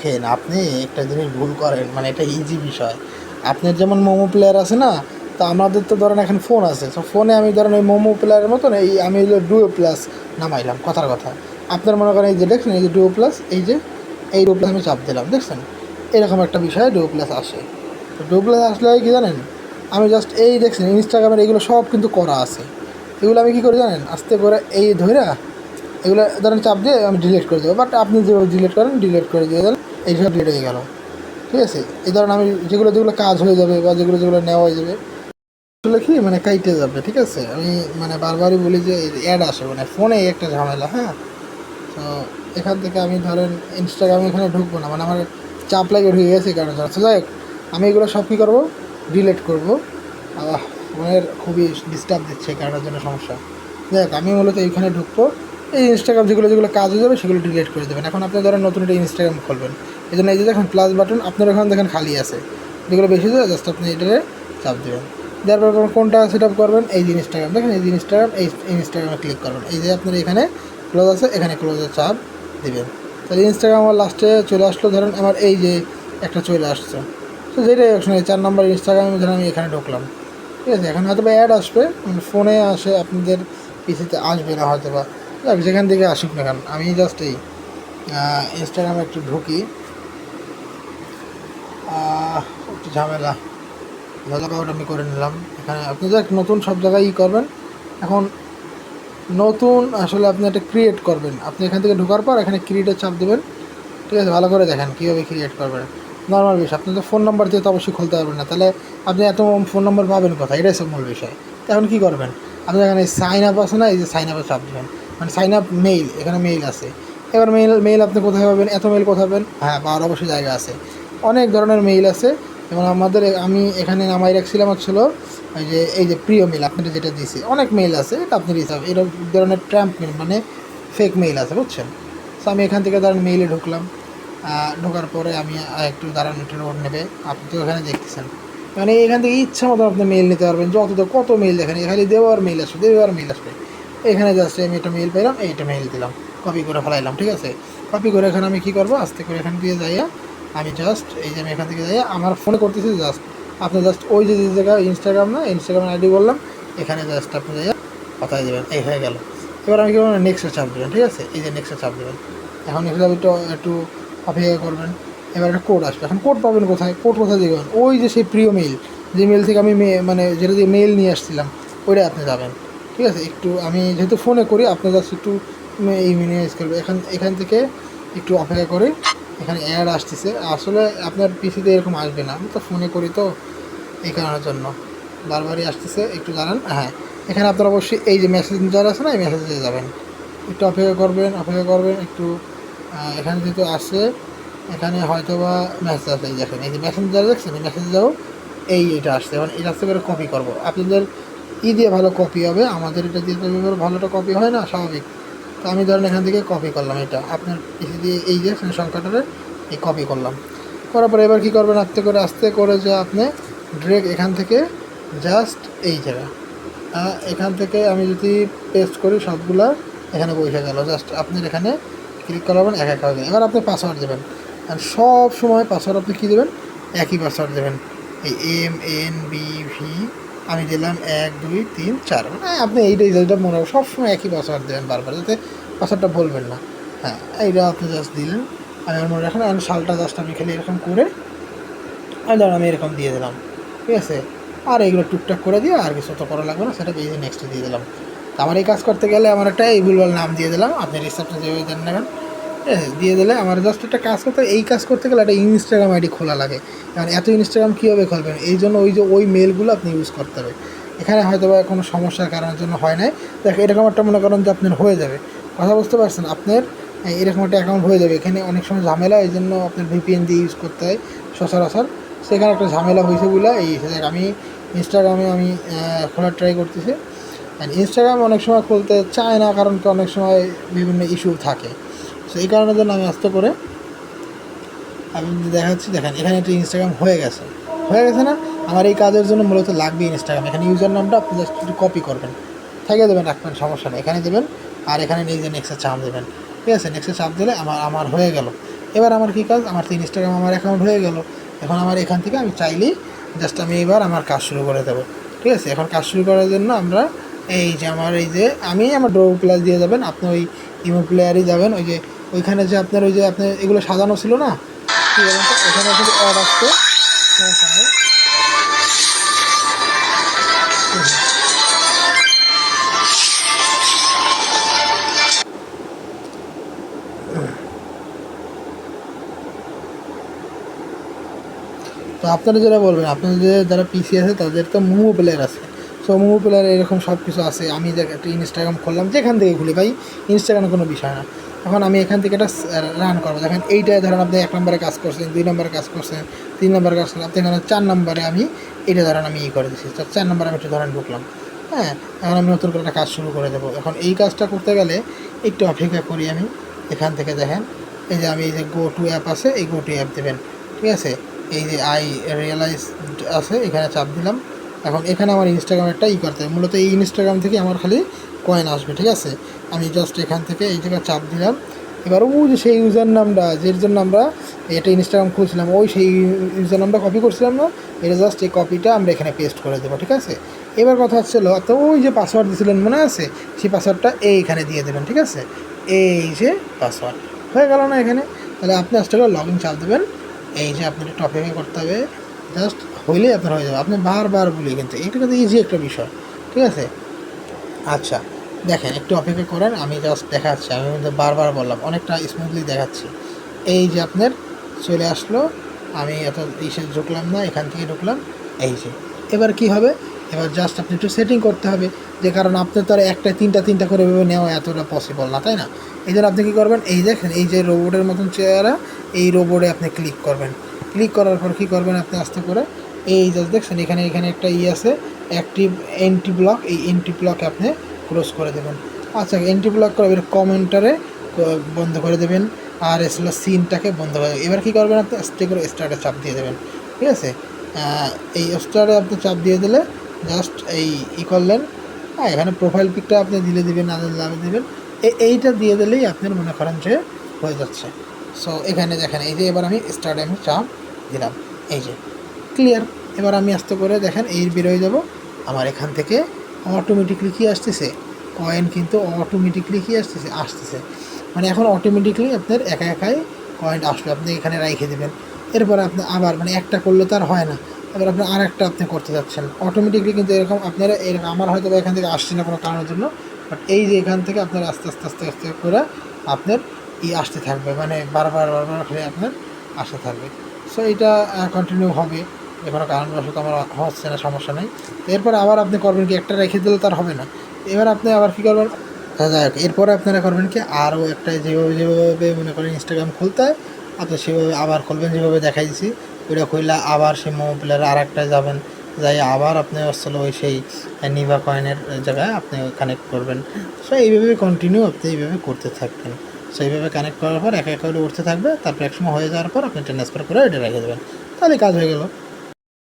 দেখেন, আপনি একটা জিনিস ভুল করেন মানে এটা ইজি বিষয়। আপনার যেমন মোমো প্লেয়ার আছে না, তো আমাদের তো ধরেন এখন ফোন আছে, তো ফোনে আমি ধরেন ওই মোমো প্লেয়ারের মতন এই, আমি হলো ডুও প্লাস নামাইলাম, কথার কথা। আপনার মনে করেন এই যে দেখছেন, এই যে ডুও প্লাস এই যে, এই ডুও প্লাস আমি চাপ দিলাম, দেখছেন? এরকম একটা বিষয় ডুও প্লাস আসে। তো ডুও প্লাস আসলে হয় কি জানেন? আমি জাস্ট এই দেখছেন ইনস্টাগ্রামের এইগুলো সব কিন্তু করা আছে। এগুলো আমি কী করে জানেন? আস্তে করে এই ধইরা, এগুলো ধরেন চাপ দিয়ে আমি ডিলিট করে দেবো বাট আপনি যেভাবে ডিলিট করেন ডিলিট করে দিয়ে দেন। এইসব ডিলিট হয়ে গেল। ঠিক আছে? এই ধরেন আমি যেগুলো যেগুলো কাজ হয়ে যাবে বা যেগুলো যেগুলো নেওয়া হয়ে যাবে আসলে কি মানে কাইটে যাবে ঠিক আছে? আমি মানে বারবারই বলি যে অ্যাড আসে মানে ফোনে একটা ঝামেলা হ্যাঁ? তো এখান থেকে আমি ধরেন ইনস্টাগ্রামে এখানে ঢুকবো না মানে আমার চাপ লাগে ঢুকে গেছে কারণ। তো যাই আমি এগুলো সব কী করব? ডিলিট করব। ফোনের খুবই ডিস্টার্ব দিচ্ছে এই কারণের জন্য সমস্যা। যাই হোক, আমি মূলত এইখানে ঢুকবো। এই ইনস্টাগ্রাম যেগুলো যেগুলো কাজ হয়ে যাবে, সেগুলো ডিলিট করে দেবেন। এখন আপনি ধরেন নতুন একটা ইনস্টাগ্রাম খুলবেন। এই জন্য এই যে দেখেন প্লাস বাটন আপনার ওখানে দেখেন খালি আছে। যেগুলো বেশি যায় জাস্ট আপনি এটারে চাপ দেবেন। দেওয়ার পর কোনটা সেট আপ করবেন, এই যে ইনস্টাগ্রাম দেখেন এই যে ইনস্টাগ্রাম এই ইনস্টাগ্রামে ক্লিক করবেন। এই যে আপনার এখানে ক্লোজ আছে, এখানে ক্লোজের চাপ দিবেন। তাহলে ইনস্টাগ্রাম আমার লাস্টে চলে আসলো, ধরেন আমার এই যে একটা চলে আসছে। তো যেটাই অপশন এই চার নম্বর ইনস্টাগ্রামে ধরেন আমি এখানে ঢুকলাম। ঠিক আছে, এখানে হয়তো বা অ্যাড আসবে মানে ফোনে আসে, আপনাদের পিসিতে আসবে না হয়তো বা যেখান থেকে আসুক না কেন, আমি জাস্ট এই ইনস্টাগ্রামে একটু ঢুকি। একটু ঝামেলা। আউট আমি করে নিলাম। এখানে আপনি দেখ নতুন সব জায়গায় ই করবেন। এখন নতুন আসলে আপনি একটা ক্রিয়েট করবেন। আপনি এখান থেকে ঢোকার পর এখানে ক্রিয়েটের চাপ দেবেন। ঠিক আছে, ভালো করে দেখেন কীভাবে ক্রিয়েট করবেন। নর্মাল বিষয়, আপনি তো ফোন নাম্বার দিয়ে তো অবশ্যই খুলতে পারবেন না। তাহলে আপনি এত ফোন নাম্বার পাবেন কোথায়? এটাই সব মূল বিষয় এখন কী করবেন? আপনি এখানে সাইন আপ আছে না? এই যে সাইন আপে চাপ দেবেন। মানে সাইন আপ মেইল এখানে মেইল আছে। এবার মেইল মেইল আপনি কোথায় পাবেন, এত মেইল কোথায় পাবেন? হ্যাঁ পাওয়ার অবশ্যই জায়গা আছে। অনেক ধরনের মেইল আছে। এবং আমাদের আমি এখানে নামাই রাখছিলাম হচ্ছিল ওই যে, এই যে প্রিয় মেইল আপনাদের যেটা দিয়েছি, অনেক মেইল আছে, এটা আপনার হিসাব এরকম ধরনের ট্র্যাম্প মেইল মানে ফেক মেইল আছে, বুঝছেন? তো আমি এখান থেকে ধরেন মেইলে ঢুকলাম। ঢোকার পরে আমি একটু দাঁড়ান, একটু নোট নেবে। আপনি তো এখানে দেখতেছেন। মানে এখান থেকে ইচ্ছা মতো আপনি মেইল নিতে পারবেন, যত কত মেইল দেখেন এখানে দেওয়ার মেইল আসবে, দেওয়ার মেইল আসবে। এখানে জাস্ট আমি একটা মেইল পেলাম, এইটা মেইল দিলাম। কপি করে ফেলাইলাম, ঠিক আছে? কপি করে এখানে আমি কী করব? আস্তে করে এখান দিয়ে যাইয়া আমি জাস্ট এই যে আমি এখান থেকে যাইয়া আমার ফোনে করতেছি জাস্ট আপনি জাস্ট ওই যে জায়গায় ইনস্টাগ্রাম না ইনস্টাগ্রাম আইডি বললাম, এখানে জাস্ট আপনি যাইয়া কথাই দেবেন। এই হয়ে গেল। এবার আমি কী করব? নেক্সটে চাপ দেবেন, ঠিক আছে? এই যে নেক্সটে চাপ দেবেন। এখন এখানে একটু একটু অপেক্ষা করবেন। এবার একটা কোড আসবে। এখন কোড পাবেন কোথায়? কোড কোথায় দেবেন ওই যে সেই প্রিয় মেইল যে মেইল থেকে আমি মানে যেটা দিয়ে মেইল নিয়ে আসছিলাম ওইটাই আপনি যাবেন। ঠিক আছে, একটু আমি যেহেতু ফোনে করি, আপনি জাস্ট একটু এই মিনিমাইজ করবে এখান এখান থেকে একটু অপেক্ষা করে। এখানে অ্যাড আসতেছে। আসলে আপনার পিসিতে এরকম আসবে না। আমি তো ফোনে করি তো এই কারণের জন্য। বারবারই আসতেছে। একটু জানান হ্যাঁ এখানে আপনার অবশ্যই এই যে মেসেঞ্জার আছে না, এই মেসেজে যাবেন। একটু অপেক্ষা করবেন অপেক্ষা করবেন, একটু এখানে যেহেতু আসছে, এখানে হয়তো বা মেসেজ এই দেখেন, এই যে মেসেঞ্জার দেখছেন, এই মেসেজ যাও, এই এটা আসছে। এখন এটা আসতে করে কপি করব। আপনাদের ই দিয়ে ভালো কপি হবে। আমাদের এটা দিয়ে তো ভালোটা কপি হয় না, স্বাভাবিক। তো আমি ধরেন এখান থেকে কপি করলাম এটা। আপনার পিসি দিয়ে এই যে সংখ্যাটারে এই কপি করলাম। করার পরে এবার কী করবেন? আস্তে করে আস্তে করে যে আপনি ড্রেক এখান থেকে জাস্ট এই জায়গা এখান থেকে আমি যদি পেস্ট করি, সবগুলা এখানে বসে গেল। জাস্ট আপনার এখানে ক্লিক করাবেন এক এক হবে এবার আপনি পাসওয়ার্ড দেবেন। আর সব সময় পাসওয়ার্ড আপনি কী দেবেন? একই পাসওয়ার্ড দেবেন। এই এম এন বি ভি আমি দিলাম এক, দুই, তিন, চার। মানে আপনি এইটাই যেটা মনে সবসময় একই পাসওয়ার্ড দেবেন বারবার, যাতে পাসওয়ার্ডটা বলবেন না। হ্যাঁ এইটা আপনি জাস্ট দিলেন। আমি আমার মনে রাখেন, আমি সালটা জাস্ট আমি খালি এরকম করে ধরুন আমি এরকম দিয়ে দিলাম। ঠিক আছে? আর এইগুলো টুকটাক করে দিয়ে আর কিছু তো করা লাগবে না, সেটা এই নেক্সট দিয়ে দিলাম। তো আমার এই কাজ করতে গেলে আমার একটা এই নাম দিয়ে দিলাম। আপনি রিসেপ্টে যেভাবে দেন নেবেন দিয়ে দিলে আমার জাস্ট একটা কাজ করতে এই কাজ করতে গেলে একটা ইনস্টাগ্রাম আইডি খোলা লাগে। কারণ এত ইনস্টাগ্রাম কীভাবে খুলবেন? এই জন্য ওই যে ওই মেলগুলো আপনি ইউজ করতে হবে। এখানে হয়তো বা কোনো সমস্যার কারণের জন্য হয় নাই। দেখ, এরকম একটা মনে করেন যে আপনার হয়ে যাবে। কথা বুঝতে পারছেন? আপনার এরকম একটা অ্যাকাউন্ট হয়ে যাবে। এখানে অনেক সময় ঝামেলা, এই জন্য আপনার ভিপিএন দিয়ে ইউজ করতে হয় সচরাচর। সেখানে একটা ঝামেলা হয়েছে বলে এই আমি ইনস্টাগ্রামে আমি খোলার ট্রাই করতেছি। অ্যান্ড ইনস্টাগ্রাম অনেক সময় খুলতে চায় না, কারণ অনেক সময় বিভিন্ন ইস্যু থাকে। তো এই কারণের জন্য আমি আস্তে করে আমি দেখাচ্ছি, দেখেন, এখানে একটা ইনস্টাগ্রাম হয়ে গেছে। হয়ে গেছে না? আমার এই কাজের জন্য মূলত লাগবে ইনস্টাগ্রাম এখানে ইউজার নামটা আপনি জাস্ট একটু কপি করবেন। থেকে দেবেন রাখবেন, সমস্যা নেই। এখানে দেবেন আর এখানে নিজে নেক্সটে চাপ দেবেন। ঠিক আছে? নেক্সটে চাপ দিলে আমার আমার হয়ে গেল। এবার আমার কী কাজ? আমার তো ইনস্টাগ্রাম আমার অ্যাকাউন্ট হয়ে গেল। এখন আমার এখান থেকে আমি চাইলেই জাস্ট আমি এবার আমার কাজ শুরু করে দেবো। ঠিক আছে? এখন কাজ শুরু করার জন্য আমরা এই যে আমার, এই যে আমি আমার ড্রো প্লাস দিয়ে যাবেন। আপনি ওই ইমো প্লেয়ারই যাবেন। ওই যে ওইখানে যে আপনার ওই যে আপনার এগুলো সাজানো ছিল না? ওখানে কিন্তু অ্যাড আসতো তো আপনারা যেটা বলবেন আপনাদের যে যারা পিসি আছে, তাদের তো মোমো প্লেয়ার আছে। সো মোমো প্লেয়ার এরকম সব কিছু আছে। আমি একটা ইনস্টাগ্রাম খুললাম, যেখান থেকে খুলি ভাই ইনস্টাগ্রামে কোনো বিষয় না। এখন আমি এখান থেকে একটা রান করব। দেখেন এইটায় ধরেন আপনি এক নম্বরে কাজ করছেন, দুই নম্বরে কাজ করছেন, তিন নম্বরে কাজ করছেন, আপনি এখানে চার নম্বরে আমি এটা ধরেন আমি ই করে দিচ্ছি চার নম্বরে আমি একটু ধরেন ঢুকলাম। হ্যাঁ এখন আমি নতুন করে একটা কাজ শুরু করে দেবো। এখন এই কাজটা করতে গেলে একটু অপেক্ষা করি আমি এখান থেকে, দেখেন, এই যে আমি এই যে গো টু অ্যাপ আছে, এই গো টু অ্যাপ দেবেন। ঠিক আছে? এই যে আই রিয়েলাইজ আছে, এখানে চাপ দিলাম। এখন এখানে আমার ইনস্টাগ্রামের ইনস্টাগ্রামেরটা ই করতে হবে মূলত এই ইনস্টাগ্রাম থেকে আমার খালি কয়েন আসবে, ঠিক আছে? আমি জাস্ট এখান থেকে এই জায়গায় চাপ দিলাম। এবার ও যে সেই ইউজার নামটা যের জন্য আমরা এটা ইনস্টাগ্রাম খুলছিলাম, ওই সেই ইউজার নামটা কপি করছিলাম না, এটা জাস্ট এই কপিটা আমরা এখানে পেস্ট করে দেবো, ঠিক আছে? এবার কথা হচ্ছিল তো ওই যে পাসওয়ার্ড দিয়েছিলেন মনে আছে? সেই পাসওয়ার্ডটা এইখানে দিয়ে দেবেন, ঠিক আছে? এই যে পাসওয়ার্ড হয়ে গেল না এখানে? তাহলে আপনি আস্তে করে লগ ইন চাপ দেবেন। এই যে আপনার টপিকে করতে হবে। জাস্ট হইলেই আপনার হয়ে যাবে। আপনি বারবার বলি কিন্তু এটা কিন্তু ইজি একটা বিষয়, ঠিক আছে? আচ্ছা দেখেন, একটু অপেক্ষা করেন, আমি জাস্ট দেখাচ্ছি, আমি কিন্তু বারবার বললাম, অনেকটা স্মুথলি দেখাচ্ছি। এই যে আপনার চলে আসলো, আমি এত ইসে ঢুকলাম না, এখান থেকে ঢুকলাম, এই যে। এবার কি হবে? এবার জাস্ট আপনি একটু সেটিং করতে হবে, যে কারণ আপনার তো আর একটা তিনটা তিনটা করে ভেবে নেওয়া এতটা পসিবল না, তাই না? এই জন্য আপনি কী করবেন? এই দেখেন, এই যে রোবটের মতন চেয়ারা এই রোবটে আপনি ক্লিক করবেন। ক্লিক করার পর কী করবেন? আপনি আস্তে করে এই জাস্ট দেখছেন, এখানে এখানে একটা ই আছে অ্যাক্টিভ এন্টি ব্লক এই এন্টি ব্লকে আপনি ক্লোজ করে দেবেন। আচ্ছা এন্টি ব্লক করে এবার কমেন্টারে বন্ধ করে দেবেন। আর এসলো সিনটাকে বন্ধ করে। এবার কী করবেন আপনি? আস্তে করে স্টার্টে চাপ দিয়ে দেবেন। ঠিক আছে? এই স্টারে আপনি চাপ দিয়ে দিলে জাস্ট এই ই করলেন। এখানে প্রোফাইল পিকটা আপনি দিলে দেবেন না দিলে না দিবেন। এই এইটা দিয়ে দিলেই আপনার মনে করেন যে হয়ে যাচ্ছে। সো এখানে দেখেন, এই যে এবার আমি স্টার্টে আমি চাপ দিলাম। এই যে ক্লিয়ার এবার আমি আস্তে করে দেখেন এই বেরোয় যাব। আমার এখান থেকে অটোমেটিকলি কি আসতেছে? কয়েন কিন্তু অটোমেটিকলি কি আসতেছে? আসতেছে। মানে এখন অটোমেটিকলি আপনার একা একাই কয়েন আসবে। আপনি এখানে রেখে দেবেন। এরপরে আপনি আবার মানে একটা করলে তো আর হয় না। এবার আপনি আর একটা আপনি করতে যাচ্ছেন। অটোমেটিকলি কিন্তু এরকম আপনারা এরকম আমার হয়তো এখান থেকে আসছে না কোনো কারণের জন্য। বাট এই যে এখান থেকে আপনার আস্তে আস্তে আস্তে আস্তে করে আপনার ই আসতে থাকবে। মানে বারবার বারবার করে আপনার আসতে থাকবে। সো এটা কন্টিনিউ হবে। যে কোনো কারণবশত আমার হচ্ছে না সমস্যা নেই। এরপর আবার আপনি করবেন কি একটা রেখে দিলে তার হবে না। এবার আপনি আবার কী করবেন? আচ্ছা, যাই হোক এরপরে আপনারা করবেন কি আরও একটা যেভাবে যেভাবে মনে করেন ইনস্টাগ্রাম খুলতে হয় আপনি সেভাবে আবার খুলবেন যেভাবে দেখাই দিছি ওইটা খুললে আবার সেই মোবাইলের আর একটায় যাবেন। যাই আবার আপনি আসলে ওই সেই নিভা কয়েনের জায়গায় আপনি কানেক্ট করবেন। সো এইভাবে কন্টিনিউ আপনি এইভাবে করতে থাকবেন। সো এইভাবে কানেক্ট করার পর এক এক করে উঠতে থাকবে তারপর এক সময় হয়ে যাওয়ার পর আপনি ট্রান্সফার করে এটা রেখে দেবেন। তাহলে কাজ হয়ে গেল।